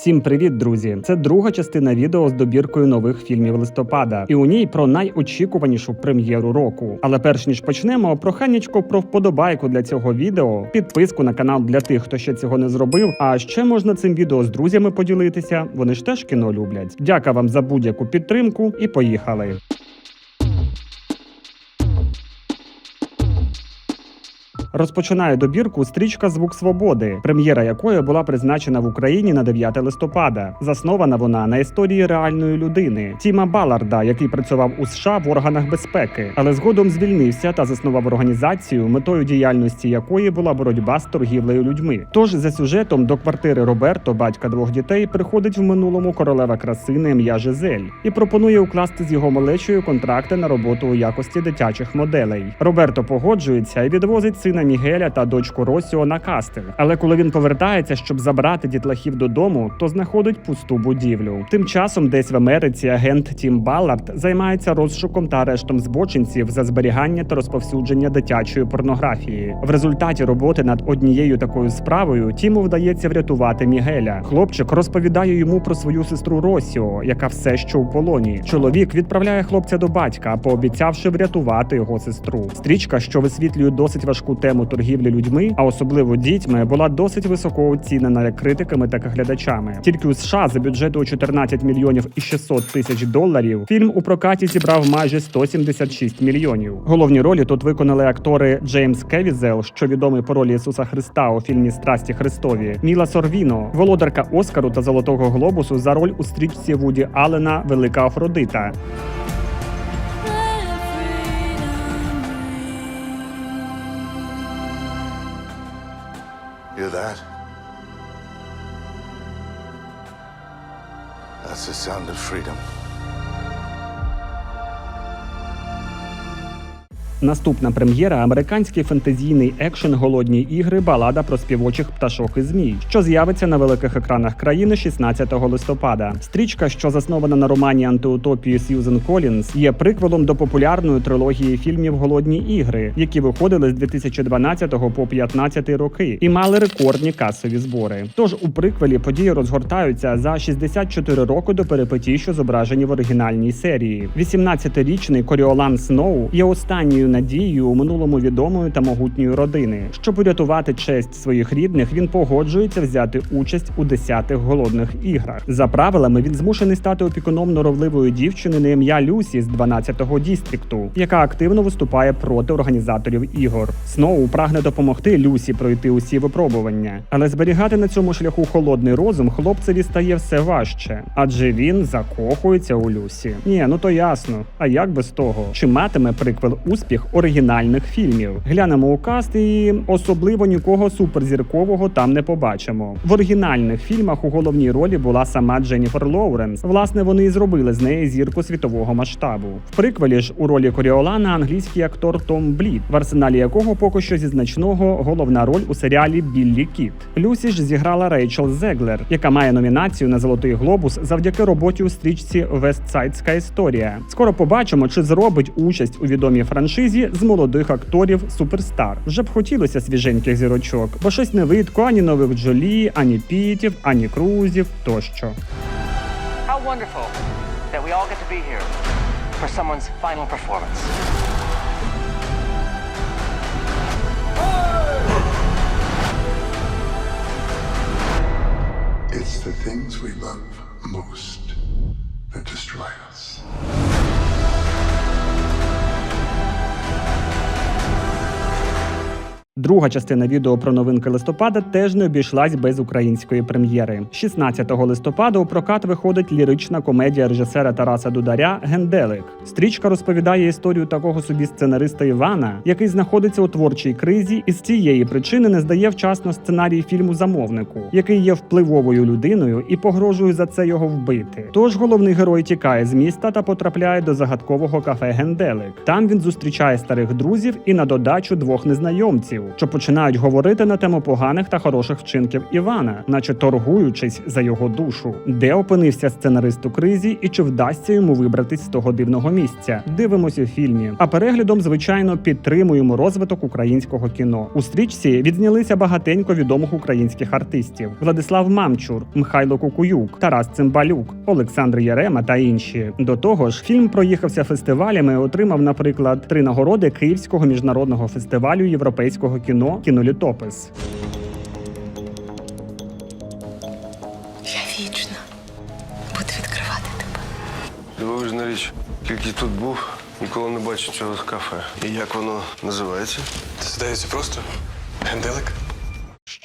Всім привіт, друзі! Це друга частина відео з добіркою нових фільмів листопада, і у ній про найочікуванішу прем'єру року. Але перш ніж почнемо, проханячко про вподобайку для цього відео, підписку на канал для тих, хто ще цього не зробив. А ще можна цим відео з друзями поділитися. Вони ж теж кіно люблять. Дяка вам за будь-яку підтримку і поїхали. Розпочинає добірку стрічка Звук свободи, прем'єра якої була призначена в Україні на 9 листопада. Заснована вона на історії реальної людини Тіма Баларда, який працював у США в органах безпеки, але згодом звільнився та заснував організацію, метою діяльності якої була боротьба з торгівлею людьми. Тож за сюжетом до квартири Роберто, батька двох дітей, приходить в минулому королева краси на ім'я Жизель і пропонує укласти з його малечою контракти на роботу у якості дитячих моделей. Роберто погоджується і відвозить сина Мігеля та дочку Росіо на кастинг. Але коли він повертається, щоб забрати дітлахів додому, то знаходить пусту будівлю. Тим часом, десь в Америці, агент Тім Баллард займається розшуком та арештом збочинців за зберігання та розповсюдження дитячої порнографії. В результаті роботи над однією такою справою Тіму вдається врятувати Мігеля. Хлопчик розповідає йому про свою сестру Росіо, яка все ще у полоні. Чоловік відправляє хлопця до батька, пообіцявши врятувати його сестру. Стрічка, що висвітлює досить важку тему торгівлі людьми, а особливо дітьми, була досить високо оцінена як критиками, так і глядачами. Тільки у США за бюджету у 14 мільйонів і 600 тисяч доларів фільм у прокаті зібрав майже 176 мільйонів. Головні ролі тут виконали актори Джеймс Кевізел, що відомий по ролі Ісуса Христа у фільмі Страсті Христові, Міла Сорвіно, володарка Оскару та Золотого Глобусу за роль у стрічці Вуді Аллена Велика Афродита. Hear that? That's the sound of freedom. Наступна прем'єра американський фентезійний екшен Голодні ігри балада про співочих пташок і змій, що з'явиться на великих екранах країни 16 листопада. Стрічка, що заснована на романі антиутопії Сьюзен Колінз, є приквелом до популярної трилогії фільмів Голодні ігри, які виходили з 2012 по 2015 роки і мали рекордні касові збори. Тож у приквелі події розгортаються за 64 роки до перипетій, що зображені в оригінальній серії. 18-річний Коріолан Сноу є останньою надією у минулому відомої та могутньої родини. Щоб урятувати честь своїх рідних, він погоджується взяти участь у десятих голодних іграх. За правилами він змушений стати опікуном норовливої дівчини на ім'я Люсі з 12-го дістрікту, яка активно виступає проти організаторів ігор. Сноу прагне допомогти Люсі пройти усі випробування, але зберігати на цьому шляху холодний розум хлопцеві стає все важче, адже він закохується у Люсі. Ні, ну то ясно. А як без того? Чи матиме приквел успіх оригінальних фільмів? Глянемо у каст і особливо нікого суперзіркового там не побачимо. В оригінальних фільмах у головній ролі була сама Дженніфер Лоуренс. Власне, вони і зробили з неї зірку світового масштабу. В приквелі ж у ролі Коріолана англійський актор Том Блід, в арсеналі якого поки що зі значного головна роль у серіалі Біллі Кіт. Люсі ж зіграла Рейчел Зеглер, яка має номінацію на Золотий глобус завдяки роботі у стрічці Вестсайдська історія. Скоро побачимо, чи зробить участь у відомій франшизі з молодих акторів суперстар. Вже б хотілося свіженьких зірочок, бо щось не видко ані нових Джолі, ані Пітів, ані Крузів тощо. How wonderful that we all get to be here for someone's final performance. It's the things we love most that destroy us. Друга частина відео про новинки листопада теж не обійшлась без української прем'єри. 16 листопада у прокат виходить лірична комедія режисера Тараса Дударя Генделик. Стрічка розповідає історію такого собі сценариста Івана, який знаходиться у творчій кризі і з цієї причини не здає вчасно сценарій фільму замовнику, який є впливовою людиною і погрожує за це його вбити. Тож головний герой тікає з міста та потрапляє до загадкового кафе Генделик. Там він зустрічає старих друзів і на додачу двох незнайомців, що починають говорити на тему поганих та хороших вчинків Івана, наче торгуючись за його душу, де опинився сценарист у кризі і чи вдасться йому вибратись з того дивного місця. Дивимось у фільмі. А переглядом, звичайно, підтримуємо розвиток українського кіно. У стрічці відзнялися багатенько відомих українських артистів: Владислав Мамчур, Михайло Кукуюк, Тарас Цимбалюк, Олександр Ярема та інші. До того ж, фільм проїхався фестивалями, отримав, наприклад, три нагороди Київського міжнародного фестивалю європейського кіно Кінолітопис. Я вічно буду відкривати тебе. Дивовижна річ. Тільки тут був, ніколи не бачив цього кафе. І як воно називається? Це здається просто генделик.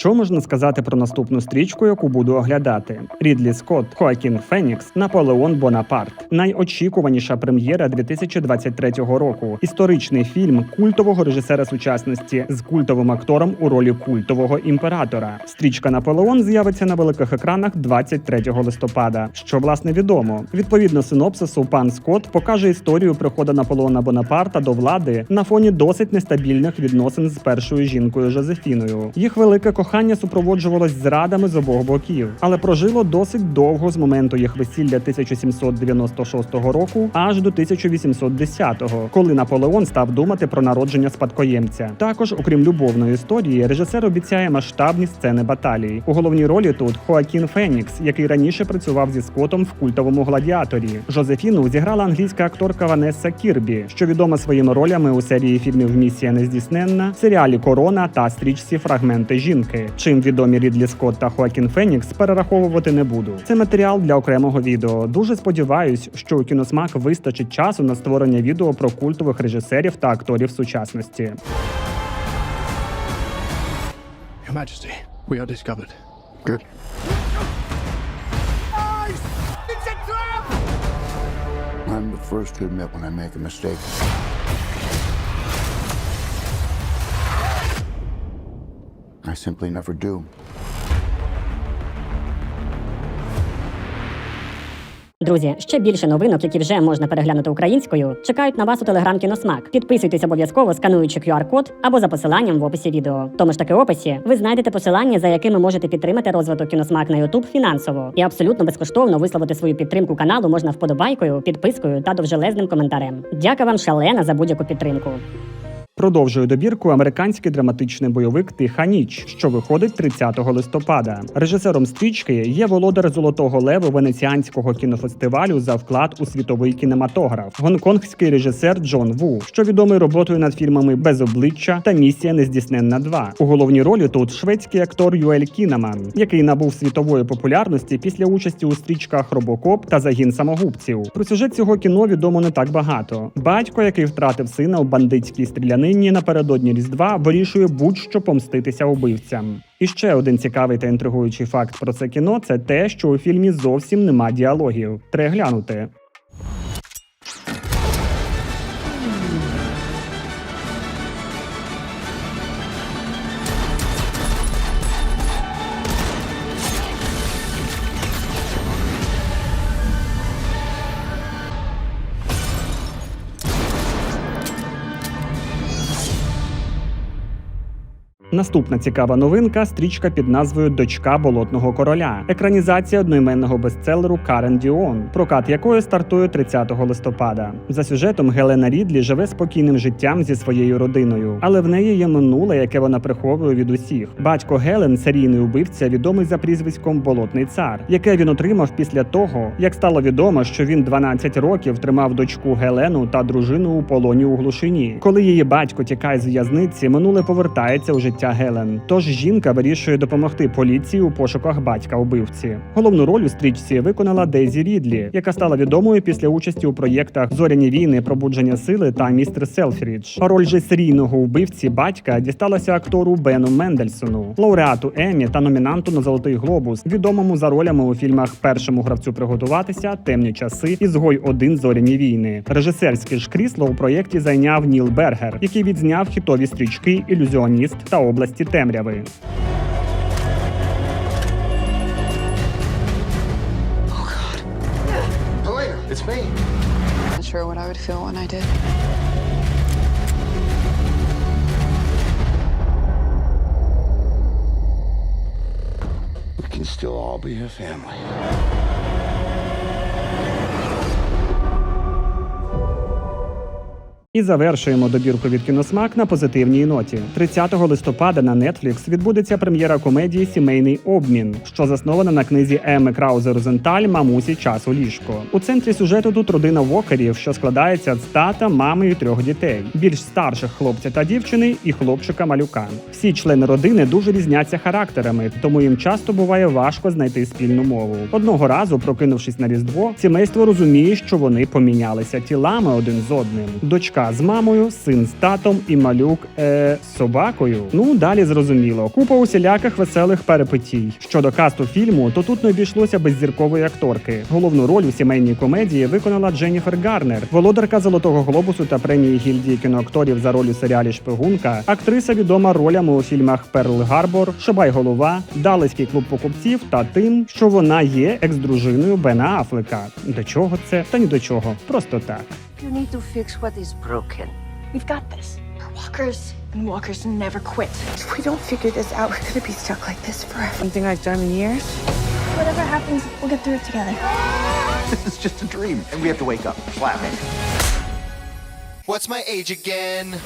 Що можна сказати про наступну стрічку, яку буду оглядати? Рідлі Скотт, Хоакін Фенікс, Наполеон Бонапарт. Найочікуваніша прем'єра 2023 року. Історичний фільм культового режисера сучасності з культовим актором у ролі культового імператора. Стрічка Наполеон з'явиться на великих екранах 23 листопада. Що власне відомо? Відповідно синопсису, пан Скотт покаже історію приходу Наполеона Бонапарта до влади на фоні досить нестабільних відносин з першою жінкою Жозефіною. Їх велике кохання супроводжувалось зрадами з обох боків, але прожило досить довго з моменту їх весілля 1796 року аж до 1810-го, коли Наполеон став думати про народження спадкоємця. Також, окрім любовної історії, режисер обіцяє масштабні сцени баталії. У головній ролі тут Хоакін Фенікс, який раніше працював зі Скотом в культовому гладіаторі. Жозефіну зіграла англійська акторка Ванесса Кірбі, що відома своїми ролями у серії фільмів Місія нездійсненна, серіалі Корона та стрічці Фрагменти жінки. Чим відомі Рідлі Скотт та Хоакін Фенікс перераховувати не буду. Це матеріал для окремого відео. Дуже сподіваюсь, що у кіносмак вистачить часу на створення відео про культових режисерів та акторів сучасності. Your Majesty, we are discovered. Good. I'm the first to admit when I make a mistake. I simply never do. Друзі, ще більше новинок, які вже можна переглянути українською, чекають на вас у телеграм Кіносмак. Підписуйтесь обов'язково, скануючи QR-код або за посиланням в описі відео. В тому ж таки описі ви знайдете посилання, за якими можете підтримати розвиток кіносмак на YouTube фінансово. І абсолютно безкоштовно висловити свою підтримку каналу можна вподобайкою, підпискою та довжелезним коментарем. Дяка вам шалена за будь-яку підтримку. Продовжує добірку американський драматичний бойовик Тиха ніч, що виходить 30 листопада. Режисером стрічки є володар Золотого Леву Венеціанського кінофестивалю за вклад у світовий кінематограф, гонконгський режисер Джон Ву, що відомий роботою над фільмами Без обличчя та Місія нездійсненна 2». У головній ролі тут шведський актор Юель Кінеман, який набув світової популярності після участі у стрічках Робокоп та Загін самогубців. Про сюжет цього кіно відомо не так багато. Батько, який втратив сина у бандитській стрілянині напередодні Різдва, вирішує будь-що помститися убивцям. І ще один цікавий та інтригуючий факт про це кіно це те, що у фільмі зовсім нема діалогів. Треба глянути. Наступна цікава новинка стрічка під назвою Дочка болотного короля, екранізація одноіменного бестселеру Карен Діон, прокат якої стартує 30 листопада. За сюжетом Гелена Рідлі живе спокійним життям зі своєю родиною, але в неї є минуле, яке вона приховує від усіх. Батько Гелен, серійний убивця, відомий за прізвиськом Болотний цар, яке він отримав після того, як стало відомо, що він 12 років тримав дочку Гелену та дружину у полоні у глушині. Коли її батько тікає з в'язниці, минуле повертається у життя Гелен. Тож жінка вирішує допомогти поліції у пошуках батька убивці. Головну роль у стрічці виконала Дейзі Рідлі, яка стала відомою після участі у проєктах Зоряні війни, пробудження сили та містер Селфрідж. Роль же серійного вбивці батька дісталася актору Бену Мендельсону, лауреату Еммі та номінанту на Золотий глобус, відомому за ролями у фільмах Першому гравцю приготуватися, Темні часи, Ізгой 1 Зоряні війни. Режисерське ж крісло у проєкті зайняв Ніл Бергер, який відзняв хітові стрічки Ілюзіоніст та області темряви. It's me. I'm sure what I would feel when I did. We can still all be a family. І завершуємо добірку від кіносмак на позитивній ноті. 30 листопада на Netflix відбудеться прем'єра комедії Сімейний обмін, що заснована на книзі Еми Краузе Розенталь Мамусі час у ліжко. У центрі сюжету тут родина Вокерів, що складається з тата, мами і трьох дітей, більш старших хлопця та дівчини і хлопчика малюка. Всі члени родини дуже різняться характерами, тому їм часто буває важко знайти спільну мову. Одного разу, прокинувшись на різдво, сімейство розуміє, що вони помінялися тілами один з одним. Дочка з мамою, син з татом і малюк е, з собакою. Ну далі зрозуміло. Купа усіляких веселих перепитій. Щодо касту фільму, то тут не обійшлося без зіркової акторки. Головну роль у сімейній комедії виконала Дженніфер Гарнер, володарка Золотого глобусу та премії гільдії кіноакторів за роль у серіалі Шпигунка. Актриса відома ролями у фільмах Перл Гарбор, Шибай голова, Далеський клуб покупців та тим, що вона є екс-дружиною Бена Афлека. До чого це? Та ні до чого. Просто так. You need to fix what is broken. We've got this. We're walkers, and walkers never quit. If we don't figure this out, we're gonna be stuck like this forever. Something I've done in years. Whatever happens, we'll get through it together. This is just a dream, and we have to wake up. Slap me. What's my age again?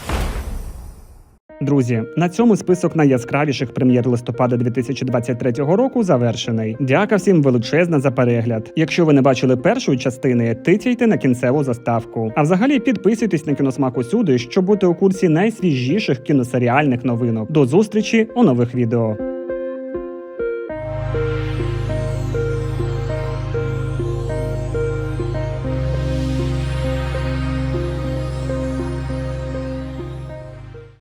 Друзі, на цьому список найяскравіших прем'єр листопада 2023 року завершений. Дяка всім величезна за перегляд. Якщо ви не бачили першої частини, тицяйте на кінцеву заставку. А взагалі підписуйтесь на кіносмак усюди, щоб бути у курсі найсвіжіших кіносеріальних новинок. До зустрічі у нових відео.